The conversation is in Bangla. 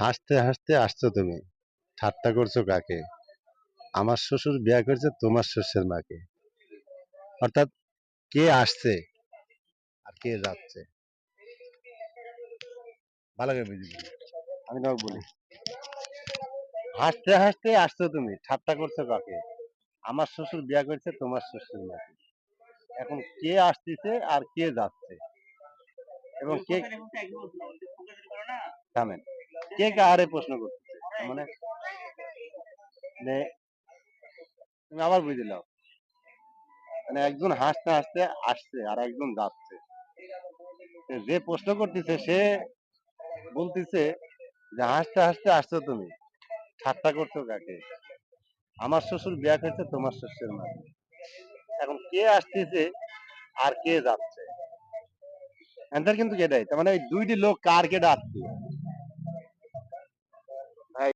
হাসতে হাসতে আসছো তুমি। ঠাট্টা করছ কাকে? আমার শ্বশুর বিয়া করছে তোমার শ্বশুর মাকে। অর্থাৎ কে আসছে আর কে যাচ্ছে? ভালো করে বুঝি আমি তোমাকে বলি। হাসতে হাসতে আসছো তুমি। ঠাট্টা করছ কাকে? আমার শ্বশুর বিয়া করছে তোমার শ্বশুর মাকে। এখন কে আসতেছে আর কে যাচ্ছে? এবং কে থামেন। কে কারে প্রশ্ন করতেছে? মানে তুমি আবার বুঝে নাও। মানে একজন হাসতে হাসতে আসছে আর একজন যাচ্ছে। যে প্রশ্ন করতেছে সে বলতেছে যে হাসতে হাসতে আসছো তুমি। ঠাট্টা করছ কাকে? আমার শ্বশুর বিয়া করছে তোমার শ্বশুরের মা এখন কে আসতেছে আর কে যাচ্ছে? অ্যান্সার কিন্তু এটাই তার মানে ওই দুইটি লোক কার কে ডাকছে